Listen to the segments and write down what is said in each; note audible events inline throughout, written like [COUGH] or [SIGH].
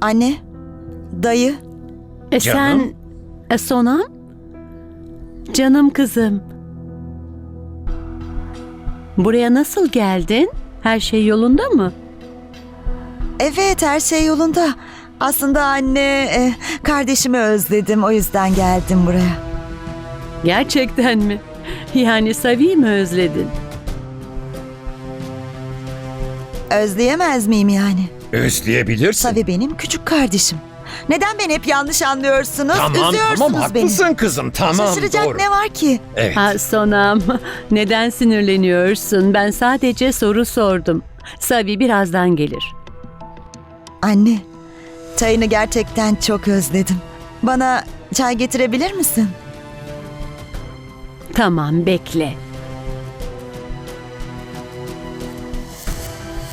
Anne, dayı, E Canım? sen e, Sonam? Canım kızım. Buraya nasıl geldin? Her şey yolunda mı? evet her şey yolunda. Aslında anne, e, kardeşimi özledim o yüzden geldim buraya. Gerçekten mi? Yani Savi'yi mi özledin? Özleyemez miyim yani? Özleyebilirsin. Savi benim küçük kardeşim. Neden beni hep yanlış anlıyorsunuz? Tamam Üzüyorsunuz tamam beni. haklısın kızım tamam Şaşıracak doğru. ne var ki? Evet. Ha Sonam, neden sinirleniyorsun? Ben sadece soru sordum. Savi birazdan gelir. Anne, çayını gerçekten çok özledim. Bana çay getirebilir misin? Tamam, bekle.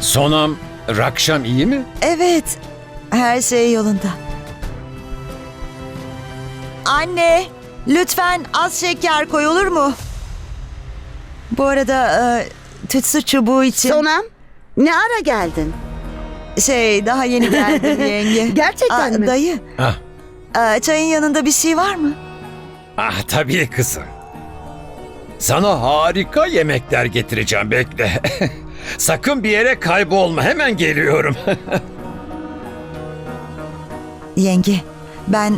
Sonam Rakşam iyi mi? Evet, her şey yolunda. Anne, lütfen az şeker koy olur mu? Bu arada e, tütsü çubuğu için Sonam ne ara geldin? şey daha yeni geldim [LAUGHS] yenge. Gerçekten Aa, mi? Dayı, Ah, e, çayın yanında bir şey var mı? ah tabii kızım. Sana harika yemekler getireceğim bekle. [LAUGHS] Sakın bir yere kaybolma hemen geliyorum. [LAUGHS] Yenge, ben...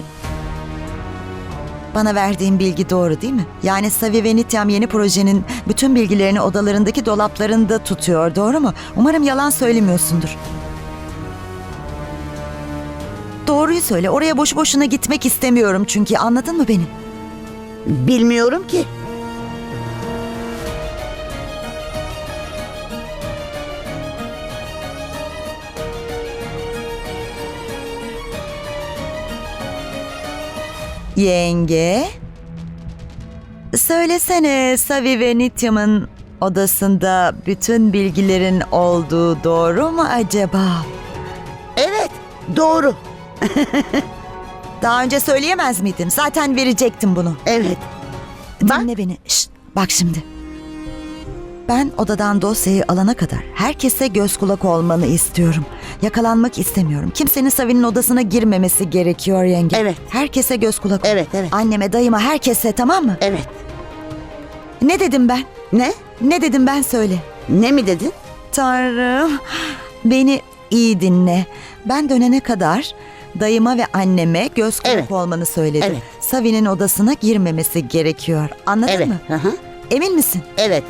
Bana verdiğin bilgi doğru değil mi? Yani Savi ve Nityam yeni projenin bütün bilgilerini odalarındaki dolaplarında tutuyor, doğru mu? Umarım yalan söylemiyorsundur. Doğruyu söyle, oraya boşu boşuna gitmek istemiyorum çünkü anladın mı beni? Bilmiyorum ki. Yenge... Söylesene Savi ve Nityam'ın odasında bütün bilgilerin olduğu doğru mu acaba? Evet doğru. [LAUGHS] Daha önce söyleyemez miydin? Zaten verecektim bunu. Evet. Bak Dinle beni. Şşt, bak şimdi. Ben odadan dosyayı alana kadar herkese göz kulak olmanı istiyorum. Yakalanmak istemiyorum. Kimsenin Savi'nin odasına girmemesi gerekiyor yenge. Evet. Herkese göz kulak ol. Evet, evet. Anneme, dayıma, herkese tamam mı? evet. Ne dedim ben? Ne? Ne dedim ben söyle. Ne mi dedin? Tanrım. Beni iyi dinle. Ben dönene kadar dayıma ve anneme göz kulak Evet. olmanı söyledim. Evet. Savi'nin odasına girmemesi gerekiyor. Anladın Evet. mı? Hı hı. Emin misin? Evet.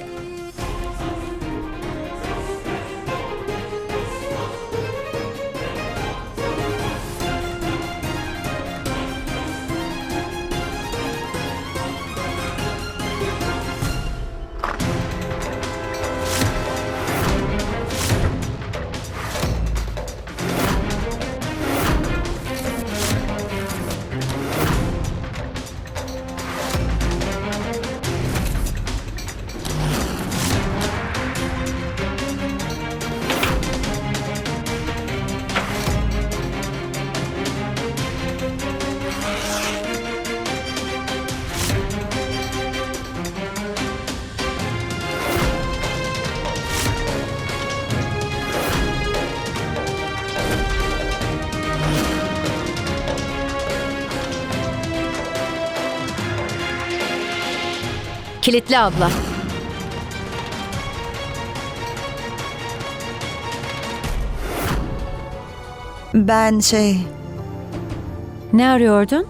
Kilitli abla. Ben şey... Ne arıyordun?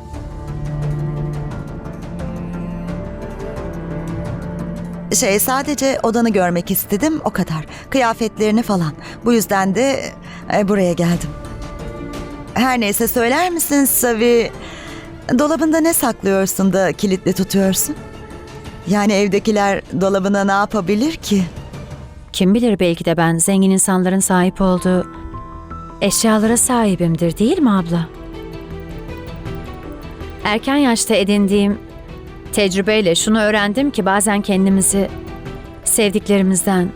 Şey sadece odanı görmek istedim o kadar. Kıyafetlerini falan. Bu yüzden de e, buraya geldim. Her neyse söyler misin Savi? Dolabında ne saklıyorsun da kilitli tutuyorsun? Yani evdekiler dolabına ne yapabilir ki? Kim bilir belki de ben zengin insanların sahip olduğu eşyalara sahibimdir değil mi abla? Erken yaşta edindiğim tecrübeyle şunu öğrendim ki bazen kendimizi sevdiklerimizden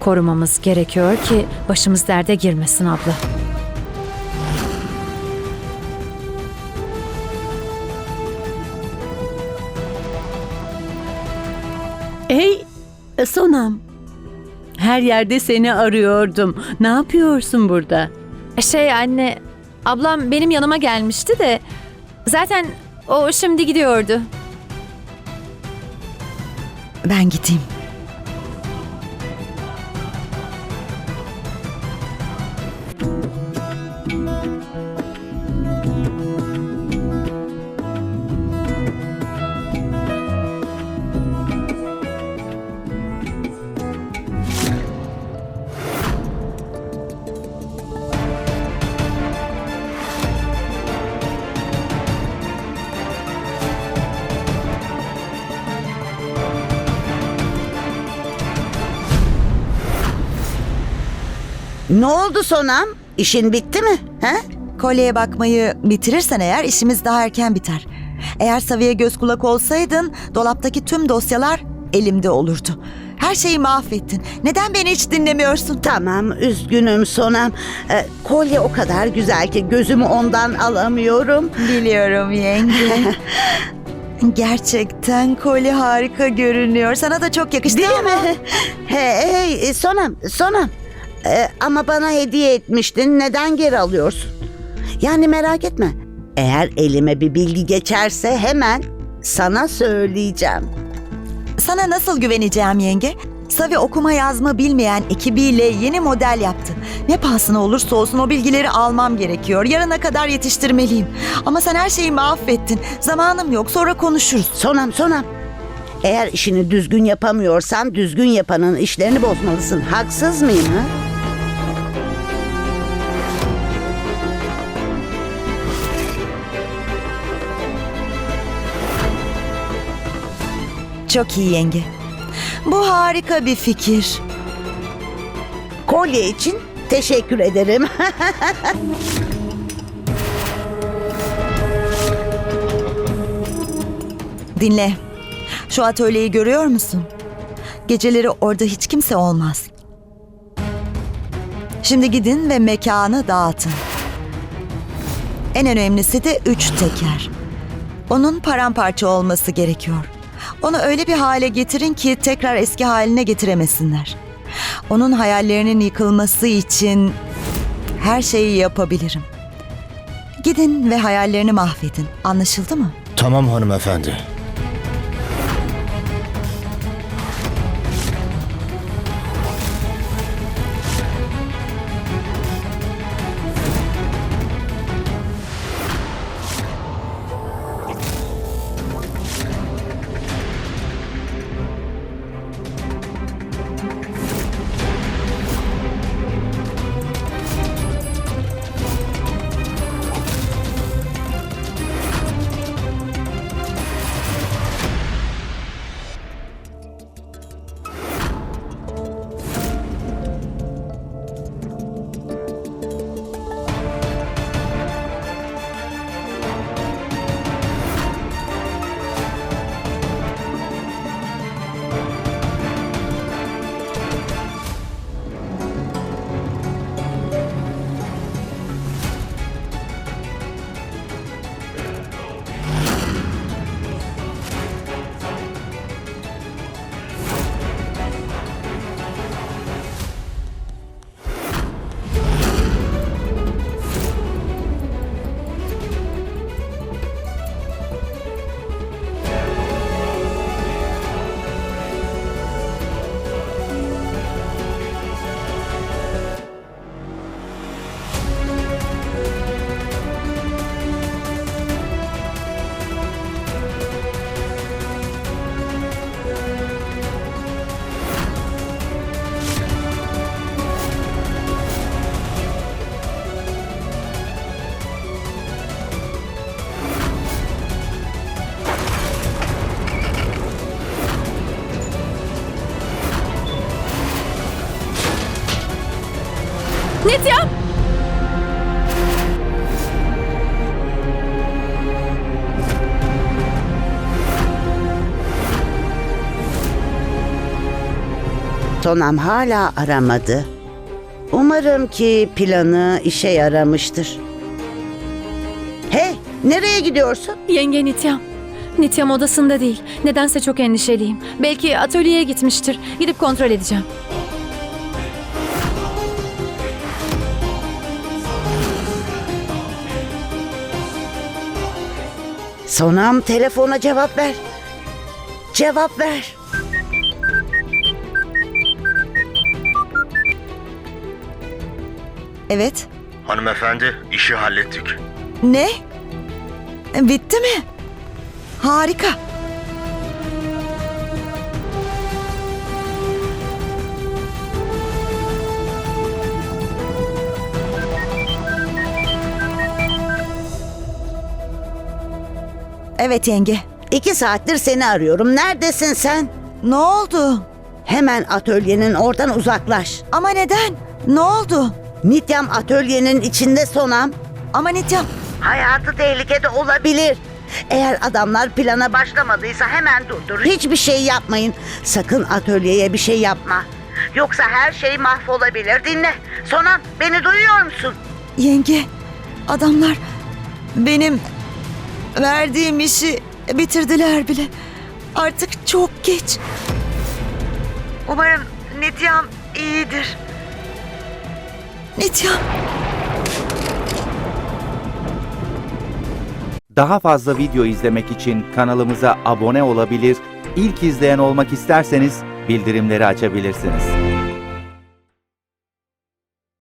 korumamız gerekiyor ki başımız derde girmesin abla. Sonam. Her yerde seni arıyordum. Ne yapıyorsun burada? Şey anne, ablam benim yanıma gelmişti de zaten o şimdi gidiyordu. Ben gideyim. Ne oldu Sonam? İşin bitti mi? He? Kolyeye bakmayı bitirirsen eğer işimiz daha erken biter. Eğer Savi'ye göz kulak olsaydın dolaptaki tüm dosyalar elimde olurdu. Her şeyi mahvettin. Neden beni hiç dinlemiyorsun? Tamam üzgünüm Sonam. Ee, kolye o kadar güzel ki gözümü ondan alamıyorum. Biliyorum yenge. [LAUGHS] Gerçekten kolye harika görünüyor. Sana da çok yakıştı Değil ama... mi? Hey, hey Sonam, Sonam. Ee, ama bana hediye etmiştin. Neden geri alıyorsun? Yani merak etme. Eğer elime bir bilgi geçerse hemen sana söyleyeceğim. Sana nasıl güveneceğim yenge? Savi okuma yazma bilmeyen ekibiyle yeni model yaptı. Ne pahasına olursa olsun o bilgileri almam gerekiyor. Yarına kadar yetiştirmeliyim. Ama sen her şeyi mahvettin. Zamanım yok sonra konuşuruz. Sonam, Sonam. Eğer işini düzgün yapamıyorsan düzgün yapanın işlerini bozmalısın. Haksız mıyım ha? Çok iyi yenge. Bu harika bir fikir. Kolye için teşekkür ederim. [LAUGHS] Dinle. Şu atölyeyi görüyor musun? Geceleri orada hiç kimse olmaz. Şimdi gidin ve mekanı dağıtın. En önemlisi de üç teker. Onun paramparça olması gerekiyor. Onu öyle bir hale getirin ki tekrar eski haline getiremesinler. Onun hayallerinin yıkılması için her şeyi yapabilirim. Gidin ve hayallerini mahvedin. Anlaşıldı mı? Tamam hanımefendi. Nityam! Sonam hala aramadı. Umarım ki planı işe yaramıştır. Hey, nereye gidiyorsun? Yenge Nityam. Nityam odasında değil. Nedense çok endişeliyim. Belki atölyeye gitmiştir. Gidip kontrol edeceğim. Sonam telefona cevap ver. Cevap ver. Evet. Hanımefendi, işi hallettik. Ne? Bitti mi? Harika. Evet yenge. İki saattir seni arıyorum. Neredesin sen? Ne oldu? Hemen atölyenin oradan uzaklaş. Ama neden? Ne oldu? Nityam atölyenin içinde Sonam. Ama Nityam. Hayatı tehlikede olabilir. Eğer adamlar plana başlamadıysa hemen durdur. Hiçbir şey yapmayın. Sakın atölyeye bir şey yapma. Yoksa her şey mahvolabilir. Dinle. Sonam beni duyuyor musun? Yenge, adamlar benim verdiğim işi bitirdiler bile. Artık çok geç. Umarım Nityam iyidir. Nityam. Daha fazla video izlemek için kanalımıza abone olabilir, ilk izleyen olmak isterseniz bildirimleri açabilirsiniz.